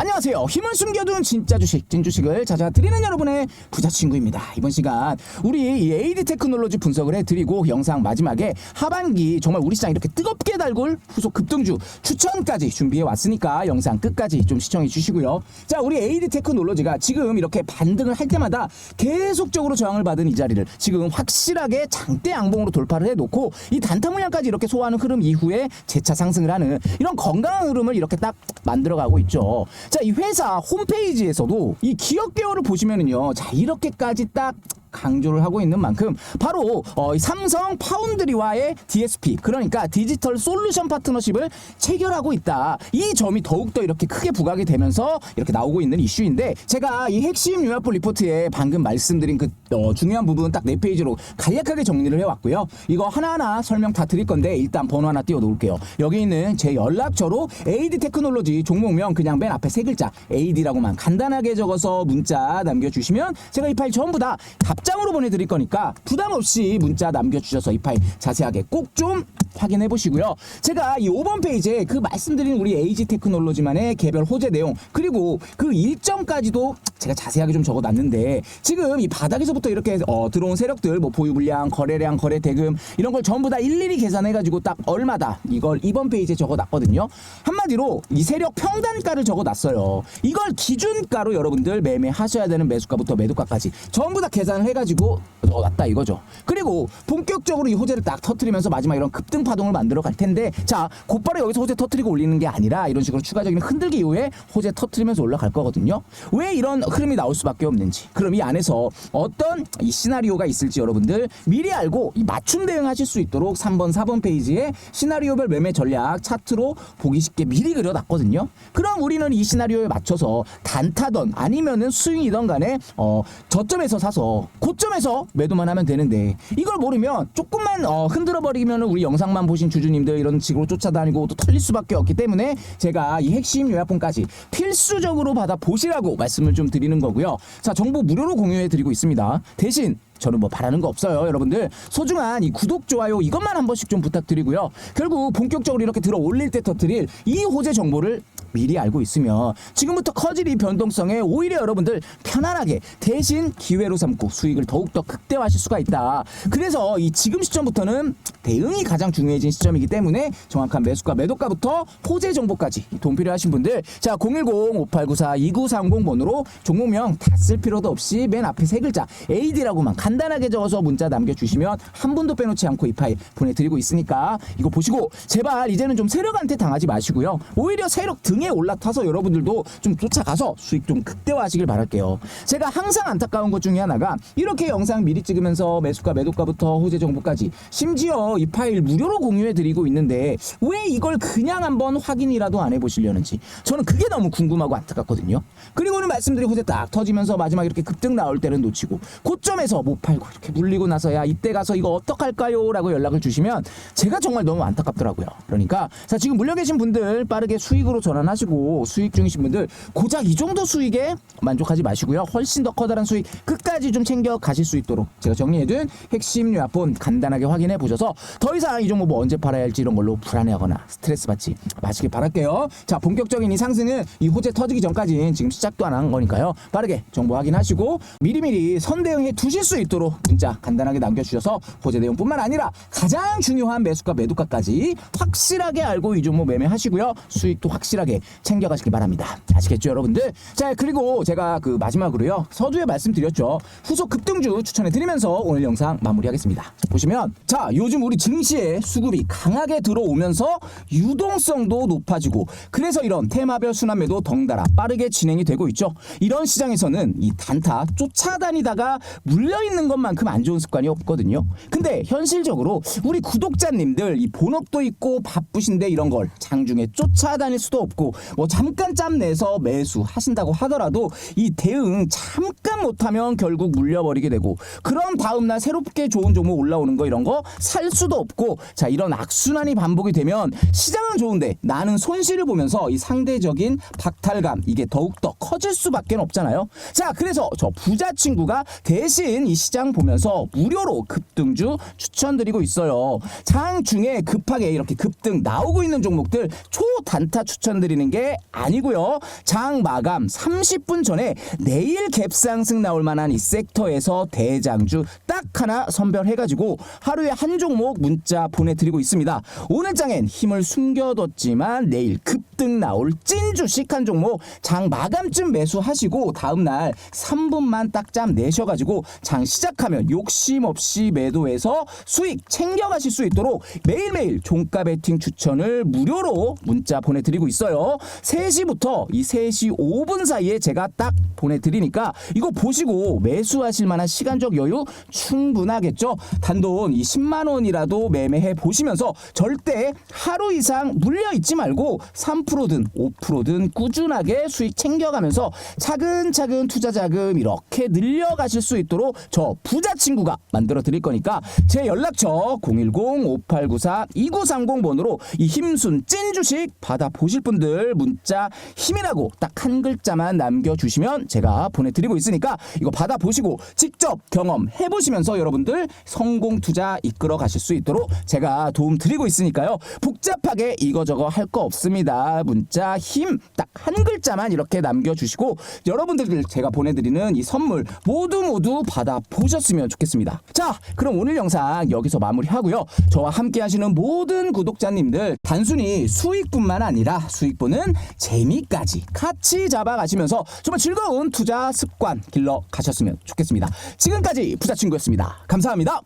안녕하세요. 힘을 숨겨둔 진짜 주식, 찐주식을 찾아드리는 여러분의 부자친구입니다. 이번 시간 우리 이 AD 테크놀로지 분석을 해드리고 영상 마지막에 하반기 정말 우리 시장 이렇게 뜨겁게 달굴 후속 급등주 추천까지 준비해 왔으니까 영상 끝까지 좀 시청해 주시고요. 자, 우리 AD 테크놀로지가 지금 이렇게 반등을 할 때마다 계속적으로 저항을 받은 이 자리를 지금 확실하게 장대 양봉으로 돌파를 해놓고 이 단타 물량까지 이렇게 소화하는 흐름 이후에 재차 상승을 하는 이런 건강한 흐름을 이렇게 딱 만들어가고 있죠. 자, 이 회사 홈페이지에서도 이 기업 개요를 보시면은요. 자, 이렇게까지 딱 강조를 하고 있는 만큼 바로 어, 이 삼성 파운드리와의 DSP 그러니까 디지털 솔루션 파트너십을 체결하고 있다. 이 점이 더욱더 이렇게 크게 부각이 되면서 이렇게 나오고 있는 이슈인데 제가 이 핵심 요약본 리포트에 방금 말씀드린 그 어, 중요한 부분 딱 네 페이지로 간략하게 정리를 해왔고요. 이거 하나하나 설명 다 드릴 건데 일단 번호 하나 띄워 놓을게요. 여기 있는 제 연락처로 AD 테크놀로지 종목명 그냥 맨 앞에 세 글자 AD라고만 간단하게 적어서 문자 남겨주시면 제가 이 파일 전부 다 답 장으로 보내드릴 거니까 부담 없이 문자 남겨주셔서 이 파일 자세하게 꼭 좀 확인해 보시고요. 제가 이 5번 페이지에 그 말씀드린 우리 AG 테크놀로지만의 개별 호재 내용 그리고 그 일정까지도 제가 자세하게 좀 적어놨는데 지금 이 바닥에서부터 이렇게 어, 들어온 세력들 뭐 보유 물량, 거래량, 거래 대금 이런 걸 전부 다 일일이 계산해가지고 딱 얼마다 이걸 이번 페이지에 적어놨거든요. 한마디로 이 세력 평단가를 적어놨어요. 이걸 기준가로 여러분들 매매하셔야 되는 매수가부터 매도가까지 전부 다 계산을 해가지고 넣어놨다 이거죠. 그리고 본격적으로 이 호재를 딱 터트리면서 마지막 이런 급등 파동을 만들어 갈 텐데 자 곧바로 여기서 호재 터트리고 올리는 게 아니라 이런 식으로 추가적인 흔들기 이후에 호재 터트리면서 올라갈 거거든요. 왜 이런 흐름이 나올 수밖에 없는지 그럼 이 안에서 어떤 이 시나리오가 있을지 여러분들 미리 알고 이 맞춤 대응하실 수 있도록 3번 4번 페이지에 시나리오별 매매 전략 차트로 보기 쉽게 미리 그려놨거든요. 그럼 우리는 이 시나리오에 맞춰서 단타던 아니면은 스윙이던 간에 어 저점에서 사서 고점에서 매도만 하면 되는데 이걸 모르면 조금만 어 흔들어 버리면 우리 영상 만 보신 주주님들 이런 식으로 쫓아다니고 또 털릴 수밖에 없기 때문에 제가 이 핵심 요약본까지 필수적으로 받아 보시라고 말씀을 좀 드리는 거고요. 자 정보 무료로 공유해 드리고 있습니다. 대신 저는 뭐 바라는 거 없어요. 여러분들 소중한 이 구독, 좋아요 이것만 한 번씩 좀 부탁드리고요. 결국 본격적으로 이렇게 들어 올릴 때 터트릴 이 호재 정보를 미리 알고 있으면 지금부터 커질 이 변동성에 오히려 여러분들 편안하게 대신 기회로 삼고 수익을 더욱더 극대화하실 수가 있다. 그래서 이 지금 시점부터는 대응이 가장 중요해진 시점이기 때문에 정확한 매수가 매도가부터 호재 정보까지 돈 필요하신 분들 자 010-5894-2930 번호로 종목명 다 쓸 필요도 없이 맨 앞에 세 글자 AD라고만 간단하게 적어서 문자 남겨주시면 한 분도 빼놓지 않고 이 파일 보내드리고 있으니까 이거 보시고 제발 이제는 좀 세력한테 당하지 마시고요. 오히려 세력 등에 올라타서 여러분들도 좀 쫓아가서 수익 좀 극대화하시길 바랄게요. 제가 항상 안타까운 것 중에 하나가 이렇게 영상 미리 찍으면서 매수가 매도가부터 호재 정보까지 심지어 이 파일 무료로 공유해 드리고 있는데 왜 이걸 그냥 한번 확인이라도 안 해보시려는지 저는 그게 너무 궁금하고 안타깝거든요. 그리고는 말씀드린 호재 딱 터지면서 마지막 이렇게 급등 나올 때는 놓치고 고점에서 못 팔고 이렇게 물리고 나서야 이때 가서 이거 어떡할까요? 라고 연락을 주시면 제가 정말 너무 안타깝더라고요. 그러니까 자 지금 물려 계신 분들 빠르게 수익으로 전환하 시고 수익 중이신 분들 고작 이 정도 수익에 만족하지 마시고요. 훨씬 더 커다란 수익 끝까지 좀 챙겨 가실 수 있도록 제가 정리해둔 핵심 요약본 간단하게 확인해 보셔서 더 이상 이 종목 뭐 언제 팔아야 할지 이런 걸로 불안해하거나 스트레스 받지 마시길 바랄게요. 자 본격적인 이 상승은 이 호재 터지기 전까지는 지금 시작도 안 한 거니까요. 빠르게 정보 확인하시고 미리미리 선대응해 두실 수 있도록 문자 간단하게 남겨주셔서 호재 내용뿐만 아니라 가장 중요한 매수가 매도가까지 확실하게 알고 이 종목 매매하시고요. 수익도 확실하게 챙겨가시길 바랍니다. 아시겠죠 여러분들? 자 그리고 제가 그 마지막으로요 서두에 말씀드렸죠. 후속 급등주 추천해 드리면서 오늘 영상 마무리하겠습니다. 자, 보시면 자 요즘 우리 증시에 수급이 강하게 들어오면서 유동성도 높아지고 그래서 이런 테마별 순환매도 덩달아 빠르게 진행이 되고 있죠. 이런 시장에서는 이 단타 쫓아다니다가 물려 있는 것만큼 안 좋은 습관이 없거든요. 근데 현실적으로 우리 구독자님들 이 본업도 있고 바쁘신데 이런 걸 장중에 쫓아다닐 수도 없고 뭐 잠깐 짬 내서 매수 하신다고 하더라도 이 대응 잠깐 못하면 결국 물려버리게 되고 그럼 다음날 새롭게 좋은 종목 올라오는 거 이런 거 살 수도 없고 자 이런 악순환이 반복이 되면 시장은 좋은데 나는 손실을 보면서 이 상대적인 박탈감 이게 더욱더 커질 수밖에 없잖아요. 자 그래서 저 부자 친구가 대신 이 시장 보면서 무료로 급등주 추천드리고 있어요. 장 중에 급하게 이렇게 급등 나오고 있는 종목들 초단타 추천드리는 드리는 게 아니고요. 장 마감 30분 전에 내일 갭상승 나올 만한 이 섹터에서 대장주 딱 하나 선별해가지고 하루에 한 종목 문자 보내드리고 있습니다. 오늘 장엔 힘을 숨겨뒀지만 내일 급등 나올 찐 주식 한 종목 장 마감쯤 매수하시고 다음날 3분만 딱짬 내셔가지고 장 시작하면 욕심 없이 매도해서 수익 챙겨가실 수 있도록 매일매일 종가 베팅 추천을 무료로 문자 보내드리고 있어요. 3시부터 이 3시 5분 사이에 제가 딱 보내드리니까 이거 보시고 매수하실 만한 시간적 여유 충분하겠죠. 단돈 이 10만 원이라도 매매해 보시면서 절대 하루 이상 물려 있지 말고 3%든 5%든 꾸준하게 수익 챙겨가면서 차근차근 투자 자금 이렇게 늘려가실 수 있도록 저 부자 친구가 만들어 드릴 거니까 제 연락처 010-5894-2930 번호로 이 힘순 찐 주식 받아 보실 분들 문자 힘이라고 딱 한 글자만 남겨주시면 제가 보내드리고 있으니까 이거 받아 보시고 직접 경험해 보시면서 여러분들 성공 투자 이끌어 가실 수 있도록 제가 도움 드리고 있으니까요. 복잡하게 이거저거 할 거 없습니다. 문자 힘 딱 한 글자만 이렇게 남겨주시고 여러분들 제가 보내드리는 이 선물 모두 모두 받아 보셨으면 좋겠습니다. 자 그럼 오늘 영상 여기서 마무리하고요. 저와 함께 하시는 모든 구독자님들 단순히 수익뿐만 아니라 수익 보는 재미까지 같이 잡아가시면서 정말 즐거운 투자 습관 길러 가셨으면 좋겠습니다. 지금까지 부자친구였습니다. 감사합니다